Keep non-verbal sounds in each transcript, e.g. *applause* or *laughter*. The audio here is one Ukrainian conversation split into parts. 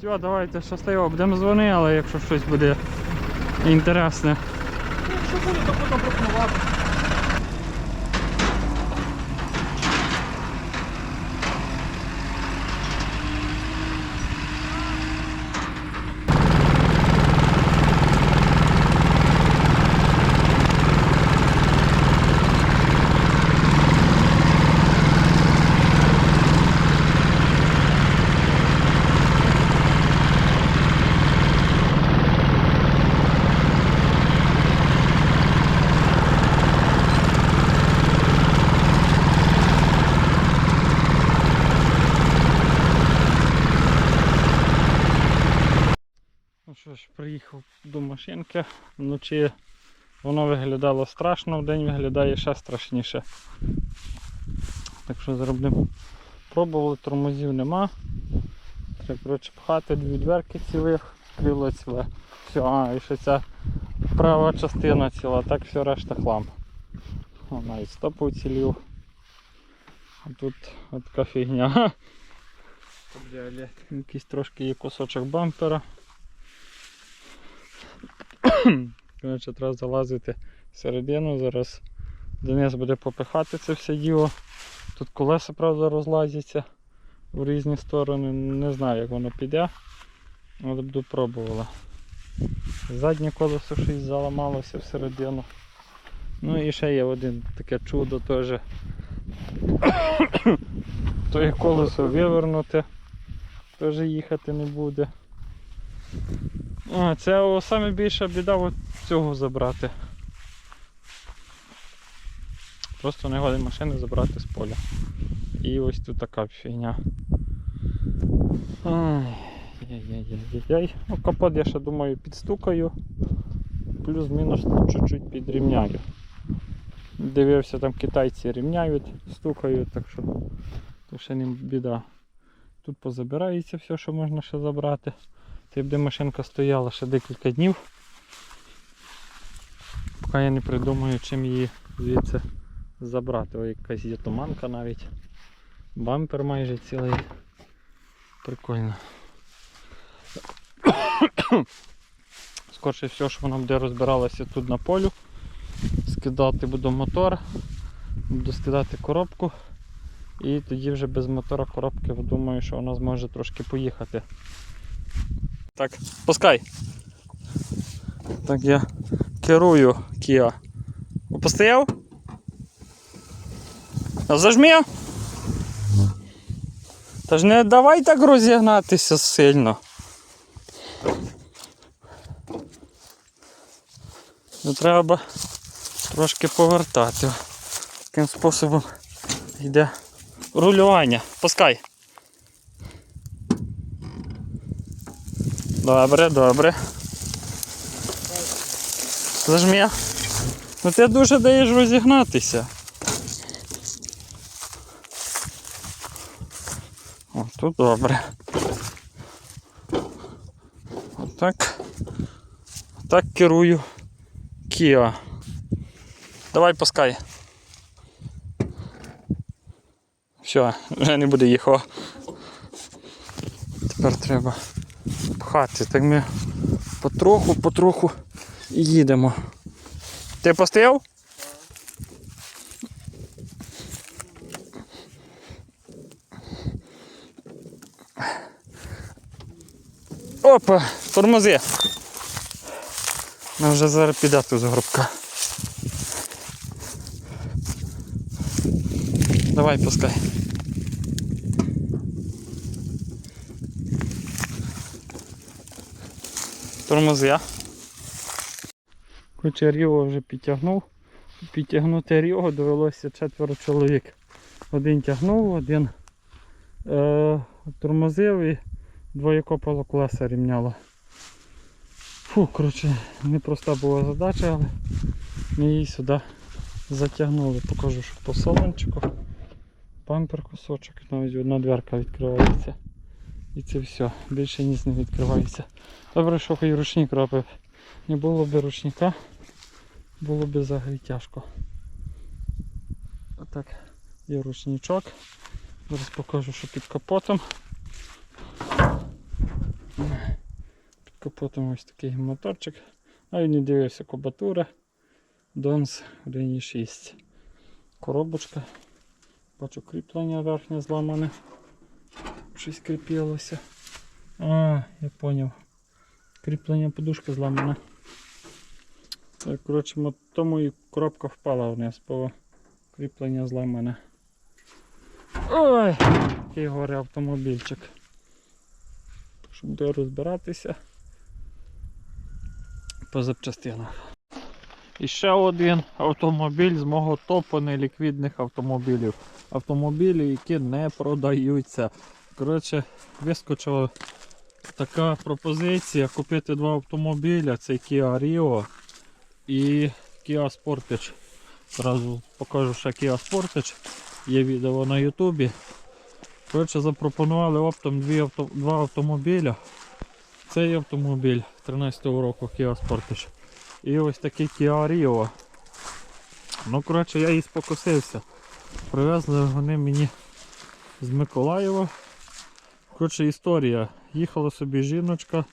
Все, давайте щасливо будемо дзвонити, але якщо щось буде інтересне. Якщо буде, то потім пропонувати. Ж, приїхав до машинки. Вночі воно виглядало страшно, вдень виглядає ще страшніше. Так що зробимо. Пробували, тормозів нема. Треба коротше, пхати дві дверки цілих, крило ціле. Все, а, і ще ця права частина ціла, так все решта хлам. О, навіть стоп уцілів. А тут от фігня. *laughs* Якийсь трошки є кусочок бампера. *coughs* Коротше, треба залазити всередину. Зараз Денис буде попихати це все діло. Тут колеса, правда, розлазяться в різні сторони. Не знаю, як воно піде, але буду пробувала. Заднє колесо щось заламалося всередину. Ну і ще є один таке чудо теж. *coughs* То колесо вивернути теж їхати не буде. А, це о, біда цього забрати. Просто не годин машини забрати з поля. І ось тут така фігня. Ай, яй-яй-яй-яй. Ну, капот я ще думаю підстукаю. Плюс-мінус чуть-чуть підрівняю. Дивився, там китайці рівняють, стукають, так що то ще не біда. Тут позабирається все, що можна ще забрати. Ти буде машинка стояла ще декілька днів. Поки я не придумаю, чим її звідси забрати. Ой, якась є туманка навіть. Бампер майже цілий. Прикольно. *coughs* Скорше все, що вона буде розбиралася тут на полю. Скидати буду мотор, буду скидати коробку. І тоді вже без мотора коробки думаю, що вона зможе трошки поїхати. Так, пускай. Так я керую Kia. Постояв? А Зажми? Та ж не давай так розігнатися сильно. Ну, треба трошки повертати. Таким способом йде рулювання. Пускай. Добре, добре. Зажми. Ну ти дуже даєш розігнатися. О, тут добре. Отак. Так керую Kia. Давай пускай. Все, вже не буде їхав. Тепер треба пхати. Так ми потроху, потроху і їдемо. Ти постояв? Опа, тормози. Ми вже зараз піде тут з горбка. Давай пускай. Тормози. а? Хоча ріо вже підтягнув. Підтягнути ріо довелося четверо чоловік. Один тягнув, один е, тормозив і двоє копало колеса рівняло. Фу, коротше, непроста була задача, але ми її сюди затягнули. Покажу, що по солончику. Бампер кусочок, навіть одна дверка відкривається. І це все. Більше ніс не відкривається. Добре, що хоч ручник робив. Не було б ручника, було б взагалі тяжко. Отак, є ручничок. Зараз покажу, що під капотом. Під капотом ось такий моторчик. А він не дивився кубатура. Донс 1.6. Коробочка. Бачу кріплення верхнє зламане. Щось кріпілося. А, я поняв. Кріплення подушки зламане. Е, Коротше, тому і коробка впала вниз, бо кріплення зламане. Ой! Який горе автомобільчик. Так що буде розбиратися по запчастинах. І ще один автомобіль з мого топу неліквідних автомобілів. Автомобілі, які не продаються. Коротше, вискочила така пропозиція купити два автомобіля. Це Kia Rio і Kia Sportage. Зразу покажу ще Kia Sportage. Є відео на Ютубі. Коротше, запропонували оптом дві авто, два автомобіля. Цей автомобіль 13-го року Kia Sportage. І ось такий Kia Rio. Ну, коротше, я її спокусився. Привезли вони мені з Миколаєва. Коротше, історія. Їхала собі жіночка.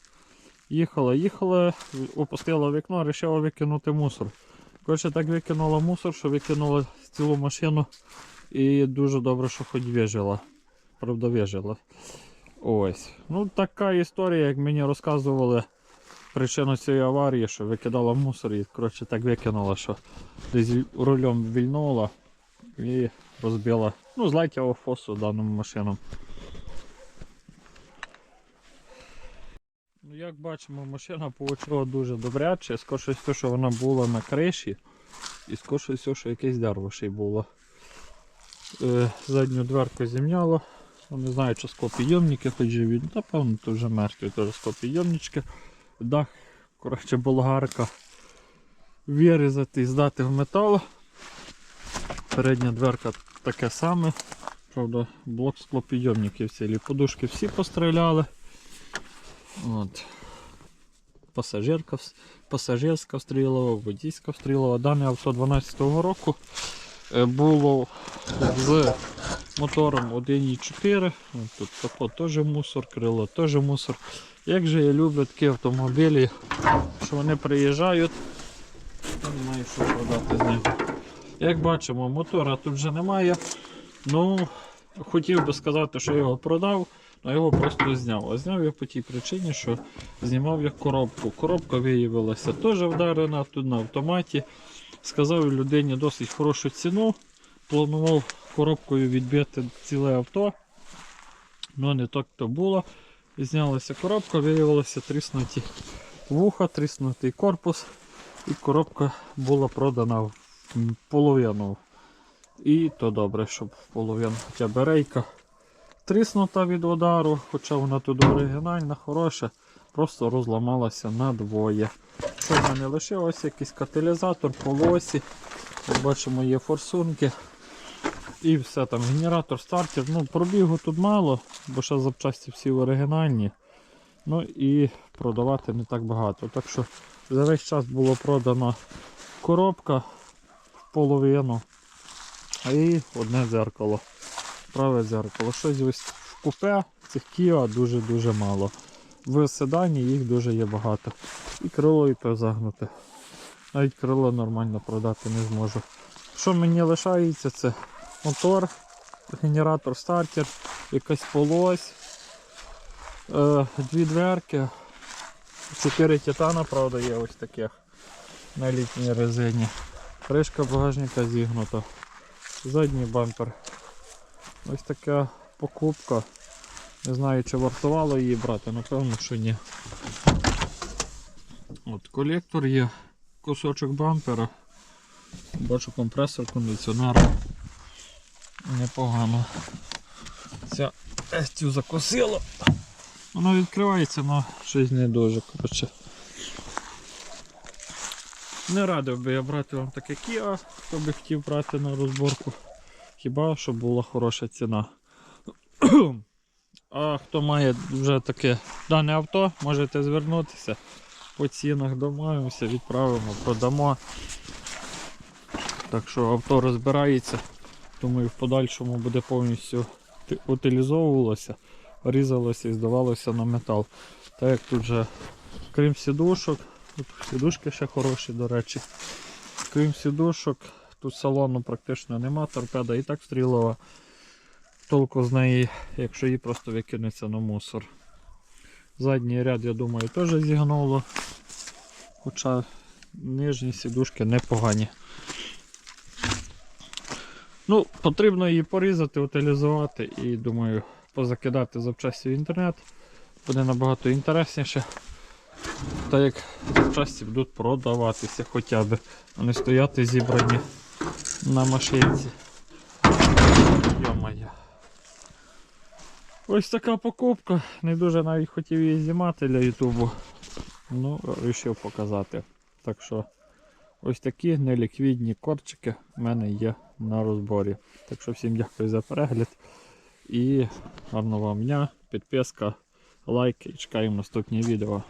Їхала, їхала, опустила вікно, вирішила викинути мусор. Коротше, так викинула мусор, що викинула цілу машину. І дуже добре, що хоч вижила. Правда, вижила. Ось. Ну, така історія, як мені розказували причину цієї аварії, що викидала мусор і коротше, так викинула, що десь рулем вільнула і розбила. Ну, злетіла фосу даному машину. Ну, як бачимо, машина получила дуже добряче, скорше все, що вона була на криші, і скорше все, що якесь дерево ще й було. Е, задню дверку зімняло. Ну, Не знаю, чи склопідйомники хоч живі. Ну, Напевно, то вже мертві, теж склопідйомнички. Дах, коротше, болгарка. Вирізати і здати в метал. Передня дверка таке саме. Правда, блок склопідйомників цілі. Подушки всі постріляли. От. Пасажирка, пасажирська встрілова, водійська встрілова. Дане авто 12-го року е, було з мотором 1.4. Тут капот теж мусор, крило теж мусор. Як же я люблю такі автомобілі, що вони приїжджають, не маю що продати з ним. Як бачимо, мотора тут вже немає. Ну, хотів би сказати, що я його продав, але його просто зняв. А зняв я по тій причині, що знімав я коробку. Коробка виявилася теж вдарена тут на автоматі. Сказав людині досить хорошу ціну. Планував коробкою відбити ціле авто. Ну не так то було. Знялася коробка, виявилося тріснуті вуха, тріснутий корпус. І коробка була продана в половину. І то добре, щоб в половину хоча б рейка тріснута від удару, хоча вона тут оригінальна, хороша, просто розламалася надвоє. Що в мене лишилося? Якийсь каталізатор по лосі. Як бачимо, є форсунки. І все там, генератор, стартер. Ну, пробігу тут мало, бо ще запчасті всі оригінальні. Ну і продавати не так багато. Так що за весь час було продано коробка в половину і одне дзеркало. Праве дзеркало. Щось ось в купе цих Kia дуже-дуже мало. В седані їх дуже є багато. І крило і то загнуте. Навіть крило нормально продати не зможу. Що мені лишається, це мотор, генератор, стартер, якась полось, е, дві дверки, чотири титана, правда, є ось таких на літній резині. Кришка багажника зігнута. Задній бампер. Ось така покупка. Не знаю, чи вартувало її брати, напевно, що ні. От колектор є, кусочок бампера. Бачу компресор кондиціонера. Непогано. Ця естю закосило. Воно відкривається, але щось не дуже. Коротше. Не радив би я брати вам таке Kia, хто би хотів брати на розборку. Хіба що була хороша ціна. А хто має вже таке дане авто, можете звернутися. По цінах домовимося, відправимо, продамо. Так що авто розбирається. Думаю, в подальшому буде повністю утилізовувалося. різалося і здавалося на метал. Так як тут же, крім сідушок, тут сідушки ще хороші, до речі. Крім сідушок, тут салону практично нема, торпеда і так стрілова. Толку з неї, якщо її просто викинеться на мусор. Задній ряд, я думаю, теж зігнуло. Хоча нижні сідушки непогані. Ну, потрібно її порізати, утилізувати і думаю, позакидати запчасті в інтернет. Буде набагато інтересніше. Так як запчасті будуть продаватися хоча б, а не стояти зібрані на машинці. Йо-моє. Ось така покупка. Не дуже навіть хотів її знімати для Ютубу. Ну, вирішив показати. Так що ось такі неліквідні корчики в мене є на розборі. Так що всім дякую за перегляд. І гарного вам дня, підписка, лайк і чекаємо наступні відео.